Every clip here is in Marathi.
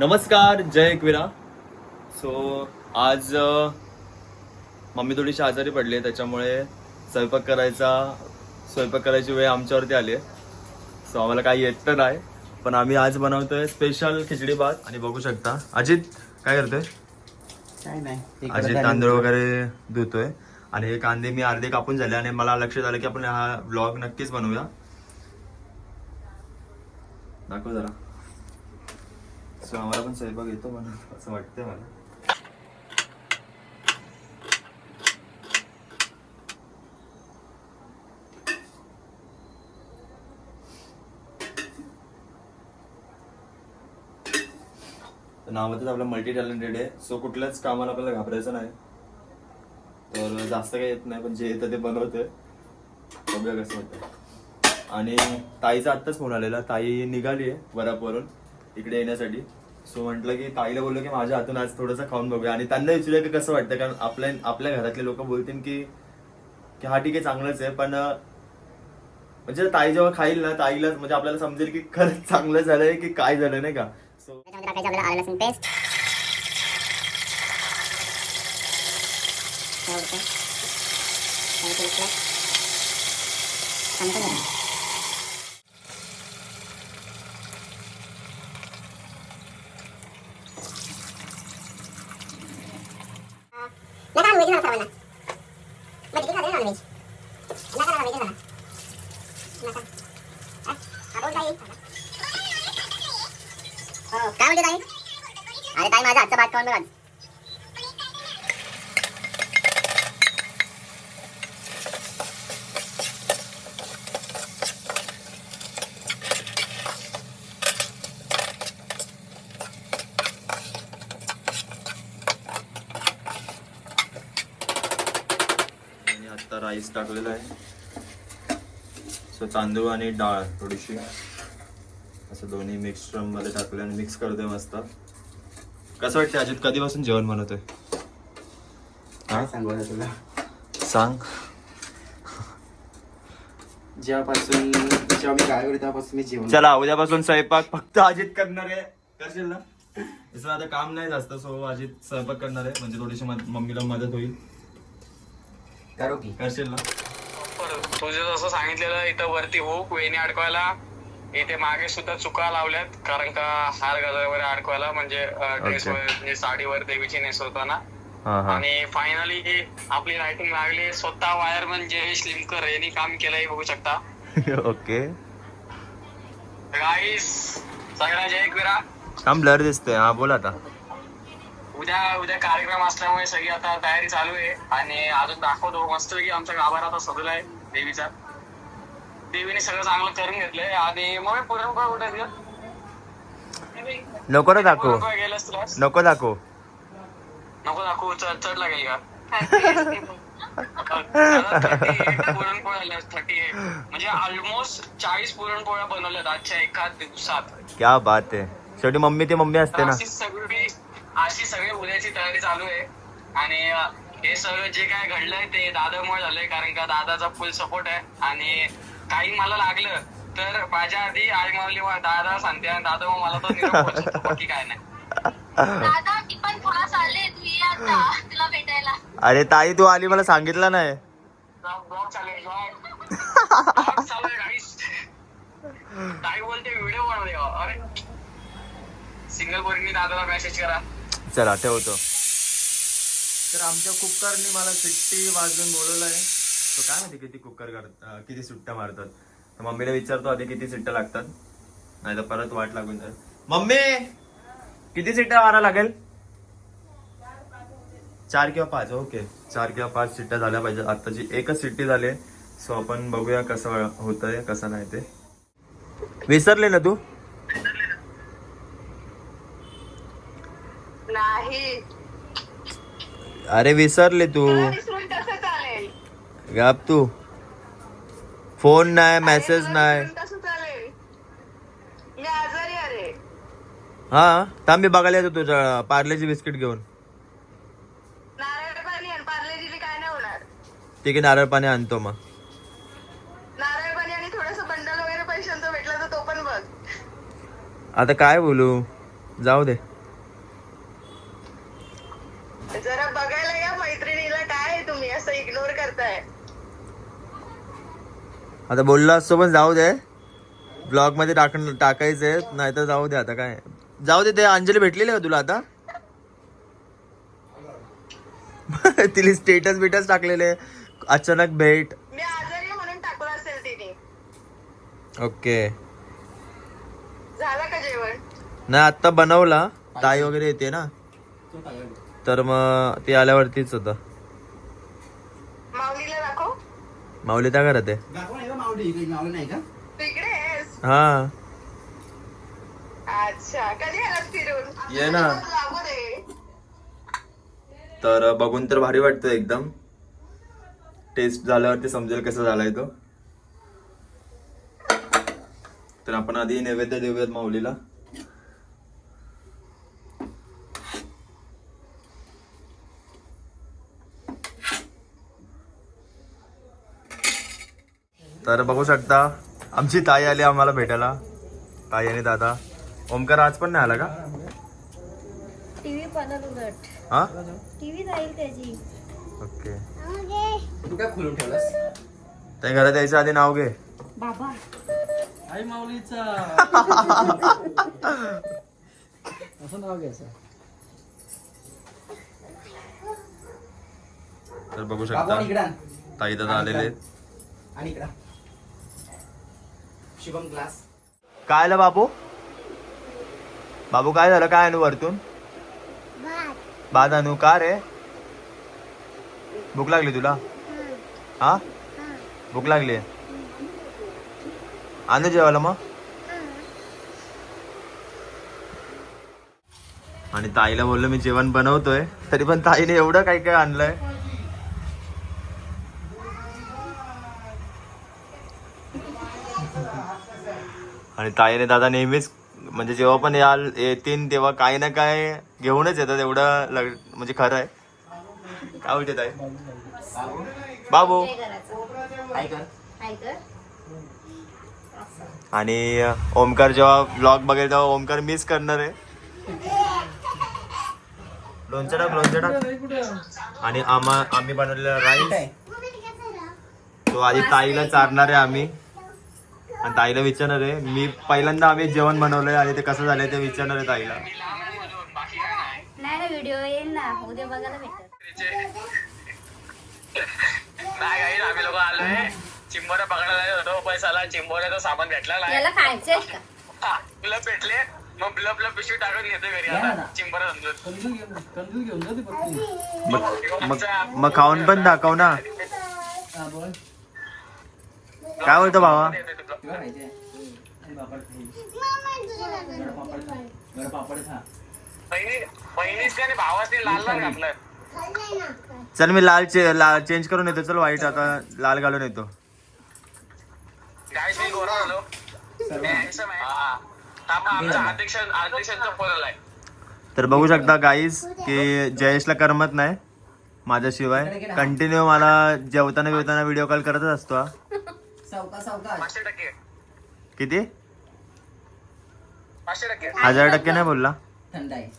नमस्कार जय एकविरा. सो आज मम्मी थोडीशी आजारी पडली त्याच्यामुळे स्वयंपाक करायचा स्वयंपाक करायची वेळ आमच्यावरती आली आहे. सो आम्हाला काही येत तर नाही पण आम्ही आज बनवतोय स्पेशल खिचडी भात. आणि बघू शकता अजित काय करतोय? काय नाही अजित तांदूळ वगैरे धुतोय. आणि हे कांदे मी अर्धे कापून झाले आणि मला लक्षात आलं की आपण हा ब्लॉग नक्कीच बनवूया. दाखव जरा. सो आम्हाला पण स्वयंपाक येतो पण असं वाटतंय मला. नावातच आपला मल्टी टॅलेंटेड आहे. सो कुठल्याच कामाला आपल्याला घाबरायचं नाही. तर जास्त काही येत नाही पण जे येतं ते बनवते बघूया कसं होतं आणि ताईचा आत्ताच फोन आलेला. ताई निघाली आहे वरापवरून इकडे येण्यासाठी. सो म्हटलं की ताईला बोललो की माझ्या हातून आज थोडंसं खाऊन बघूया आणि त्यांना विचारूया की कसं वाटतं कारण आपल्या आपल्या घरातले लोक बोलतील की की हा ठीक आहे चांगलंच आहे पण म्हणजे ताई जेव्हा खाईल ना ताईला म्हणजे आपल्याला समजेल की खरंच चांगलं झालंय की काय झालं नाही का सो टाकायचं लसूण पेस्ट काय म्हणते ताई अरे ताई माझा हातचा भात खाऊन बघ आज. आणि आता राईस टाकलेला आहे. सो तांदूळ आणि डाळ थोडीशी. असं दोन्ही मिक्समध्ये टाकले आणि मिक्स करतोय मस्त. कसं वाटतं अजित कधीपासून जेवण बनवतोय? सांगू आता तुला. सांग. जेव्हापासून जेव्हा मी काय करू तेव्हापासून मी जेवण चला उद्यापासून स्वयंपाक फक्त अजित करणार आहे. करशील ना? इसं आता काम नाही जास्त सो अजित स्वयंपाक करणार आहे. म्हणजे थोडीशी मम्मीला मदत होईल. करू की करशील ना? तुझे जसं सांगितलेलं इथं वरती हुक वेणी अडकवायला. इथे मागे सुद्धा चुका लावल्यात कारण का हार गजर वगैरे अडकवायला म्हणजे ड्रेस Okay. म्हणजे साडीवर देवीची नेसवताना हा हा. आणि फायनली ही आपली लाइटिंग लागली स्वतः वायरमन जयेश लिमकर यांनी काम केलंय बघू शकता. ओके गाईस सगळ्या जय एकविरा. काम ब्लर दिसतोय. हा बोल आता. उद्या उद्या कार्यक्रम असल्यामुळे सगळी आता तयारी चालू आहे. आणि अजून दाखवतो. मस्त की आमचा गाभार आता सजलाय देवीचा. देवीने सगळं चांगलं करून घेतलंय. आणि मग मी पुरणपोळ्या कुठे? नको ना दाखव. नको दाखव. नको दाखवू. चढ लागेल का? पुरणपोळ्या थर्टी एट. म्हणजे ऑलमोस्ट चाळीस पुरणपोळ्या बनवल्यात आजच्या एका दिवसात. क्या बात आहे. शेवटी मम्मी ती मम्मी असते ना. सगळी अशी सगळी उद्याची तयारी चालू आहे. आणि हे सगळं जे काय घडलंय ते दादामुळे झालंय कारण का दादाचा फुल सपोर्ट आहे. आणि काही मला लागलं तर माझ्या आधी आई मावली वा- दादा सांगते. आणि दादा मग मला तो निरोप. बाकी काय नाही. दादा ती पण पुन्हा चालले ती आता तुला भेटायला. अरे ताई तू आली मला सांगितलं नाही. ब्लॉग चालेल ब्लॉग चालू आहे guys. ताई बोलते व्हिडिओ बनवले? अरे. सिंगल बोरिंगनी दादाला मेसेज करा. चला ठेवतो तर आमच्या कुकरनी मला शिट्टी वाजवून बोलवलं आहे. तो काय माहिती किती कुकर करतात किती सुट्ट्या मारतात. तर मम्मीला विचारतो आधी किती सिट्ट्या लागतात. नाही तर परत वाट लागून जाईल. मम्मी किती सिट्ट्या मारा लागेल? चार किंवा पाच ओके. चार किंवा पाच सिट्ट्या झाल्या पाहिजे. आताची एकच सिट्टी झाली सो आपण बघूया कसं होतंय कसं नाही ते. विसरले ना तू? अरे विसरले तू. विसरून कसं चालेल? गाप तू. फोन नाही मेसेज नाही. कसं चालेल? मी आजारी अरे हा थांब मी बघायला येतो तुझ्या पार्लेची बिस्किट घेऊन. नारळ पाणी आणि पार्लेजीली काय नाही होणार. ठीक आहे नारळ पाणी आणतो मग. नारळ पाणी आणि थोडस बंडल वगैरे पैशांचा भेटला तर तो पण बघ. आता काय बोलू? जाऊ दे जरा बघायला या मैत्रिणीला काय आहे तुम्ही असं इग्नोर करताय आता बोललो असतो पण जाऊ दे. ब्लॉगमध्ये टाक टाकायचंय नाही तर जाऊ दे आता काय. जाऊ दे ते अंजली भेटलेली का तुला आता? तिने स्टेटस बिटस टाकलेले अचानक भेट. मी आजारी आहे म्हणून टाकलं असेल तिने. ओके. झालं का जेवण? नाही आत्ता बनवला. ताई वगैरे येते ना. तर मग ती आल्यावरतीच होतं. माऊली त्या घरात आहे. इकडे नाही का? हा. अच्छा कधी आलास फिरून? ये ना. लागू दे. तर बघून तर भारी वाटतं एकदम. टेस्ट झाल्यावरती समजेल कसं झालाय तो. तर आपण आधी नैवेद्य देऊयात माऊलीला. तर बघू शकता आमची ताई आली आम्हाला भेटायला. ताई आणि दादा. ओमकार आज पण नाही आला का? टीव्ही हा? टीव्ही जाईल त्याची. ओके. तू काय खोलून ठेवलास? त्या घरात यायचं आधी नाव घे. बाबा. तर बघू बाबू शकता. आणि इकडे आण. ताई दादा आलेले आहेत. आणि इकडे आण. शुभम क्लास काय आलं बाबू बाबू काय झालं? काय आणू वरतून? भात आणू? का रे? भूक लागली तुला? हा? भूक लागली? आणू जेवायला मग? आणि ताईला बोललो मी जेवण बनवतोय. तरी पण ताईने एवढं काय काय आणलंय? आणि ताईने दादा नेहमीच म्हणजे जेव्हा पण याल येतील तेव्हा काही ना काय घेऊनच येतात एवढं लग म्हणजे खरं आहे. काय बोलते ताई? बाबू. आणि ओमकार जेव्हा ब्लॉग बघेल तेव्हा ओमकार मिस करणार आहे. लोणचं टाक लोणचं टाक. आणि आम्हा आम्ही बनवलेला राईस तो आधी ताईला चारणार आहे आम्ही. आणि ताईला विचारणार आहे मी पहिल्यांदा आम्ही जेवण बनवलंय आणि ते कसं झालंय ते विचारणार आहे ताईला. नाही ना व्हिडिओ येईल ना उद्या बघायला भेटत नाही काही आम्ही लोक आलोय. चिंबोऱ्या पकडायला होतो पैसाला. चिंबोऱ्याचा सामान भेटला नाही. खायचंय का? भेटले. मग ब्लब ब्लब पिशवी टाकून घेतो घरी आता समजून. मग मग खाऊन पण दाखव ना. काय बोलतो भावा? तुला खायचे आणि पापड खाई. गड पापड खा. गड पापड खा. बहिणी बहिणीच आणि भावाचे लाल लाल घातलं चल मी लाल चे लाल चेंज करून येतो. चल व्हाईट आता लाल घालून येतो. काय मी गोरा झालो? मी handsome आहे. हा. थांबा, आमचा अध्यक्ष अध्यक्षांचा फोन आलाय. तर बघू शकता गाईज की जयेशला करमत नाही माझ्याशिवाय. कंटिन्यू मला जेवताना बिवताना व्हिडिओ कॉल करतच असतो हा. सावका सावका पाचशे टक्के. किती? पाचशे टक्के. हजार टक्के नाही बोलला? थंड आहे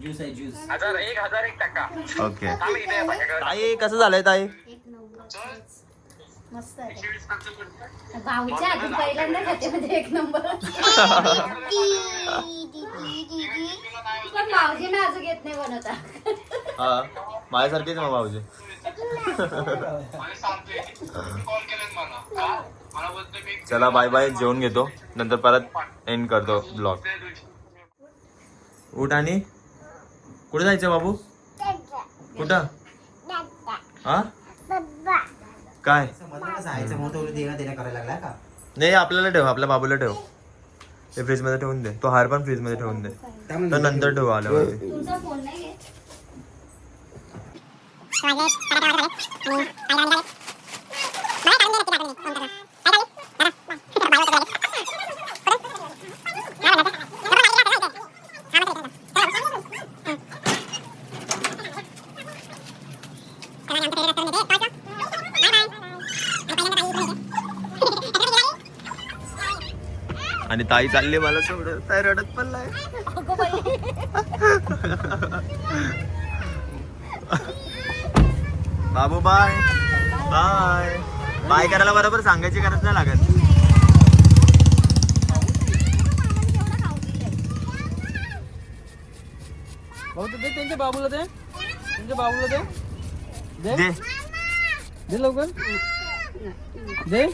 ज्यूस आहे ज्यूस. हजार एक हजार एक टक्का. ओके. आम्ही इथे आहे माझ्याकडे. ताई कसं झालंय ताई? एक नंबर मस्त आहे. भाऊच्या आधी पहिल्यांदा खाते म्हणजे एक नंबर. पण अजून येत नाही बनवता. हा. माझ्यासारखेच मग भाऊजी. चला बाय बाय जेवून घेतो. नंतर परत एंड करतो ब्लॉग उठ आणि? कुठे जायचं बाबू? कुठं? हा? काय? जायचं नाही आपल्याला ठेव आपल्या बाबूला ठेव. ते फ्रीजमध्ये ठेवून दे. तो हार पण फ्रीजमध्ये ठेवून दे. तर नंतर ठेवू आल्यावर तुमचा फोन नाही घेत आणि ताई चालली मला सोडत ताई रडत पण नाही अगं बाई. बाबू बाय बाय बाय करायला बरोबर सांगायची गरज नाही लागत. भाऊ ते त्यांच्या बाबूला दे. त्यांच्या बाबूला दे. दे. दे. लवकर. दे.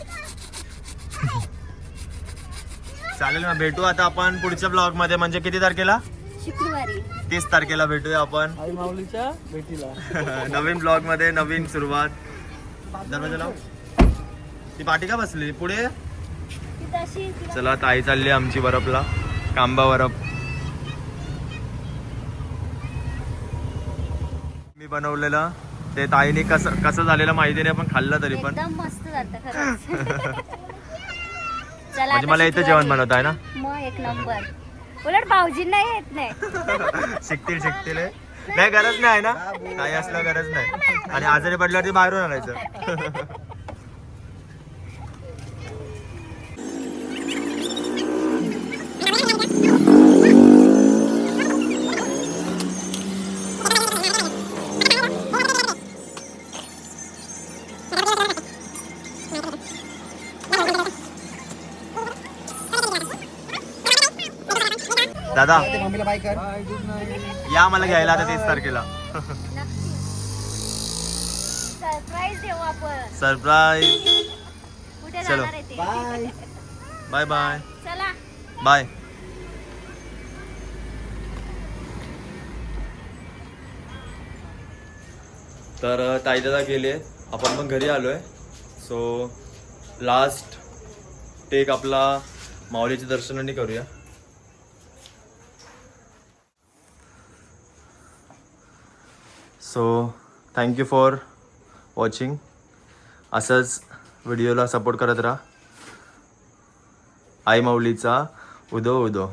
चालेल ना भेटू आता आपण पुढच्या ब्लॉगमध्ये. म्हणजे किती तारखेला? शुक्रवारी. तीस तारखेला भेटूया आपण. आई माऊलीच्या भेटीला. नवीन ब्लॉगमध्ये नवीन सुरुवात. दरवाजा लाव. ती पाठी का बसली? पुढे? तिथं अशी तिला चला ताई चालली आमची बरफला कांबा बरफ मी बनवलेलं. ते ताईने कसं कसं झालेलं माहिती नाही पण खाल्लं तरी पण. एकदम मस्त जातं खरंच. चला म्हणजे आता मला इथं शुक्रवारी. जेवण बनवत आहे ना? मग एक नंबर उलट भाऊजींना येत नाही. शिकतील शिकतील हे. नाही गरज नाही आहे ना? काही असलं गरज नाही. आणि आजारी पडल्यावरती बाहेरून आणायचं. दादा या मला घ्यायला आता तीस तारखेला. सरप्राईज देऊ आपण. सरप्राईज कुठे चलो. आहे बाय बाय बाय चला. बाय तर ताई दादा गेले. आपण पण घरी आलोय. सो लास्ट टेक आपला माऊलीच्या दर्शनाने करूया. सो थँक्यू फॉर वॉचिंग असंच व्हिडिओला सपोर्ट करत राहा. आई माऊलीचा उदो उदो.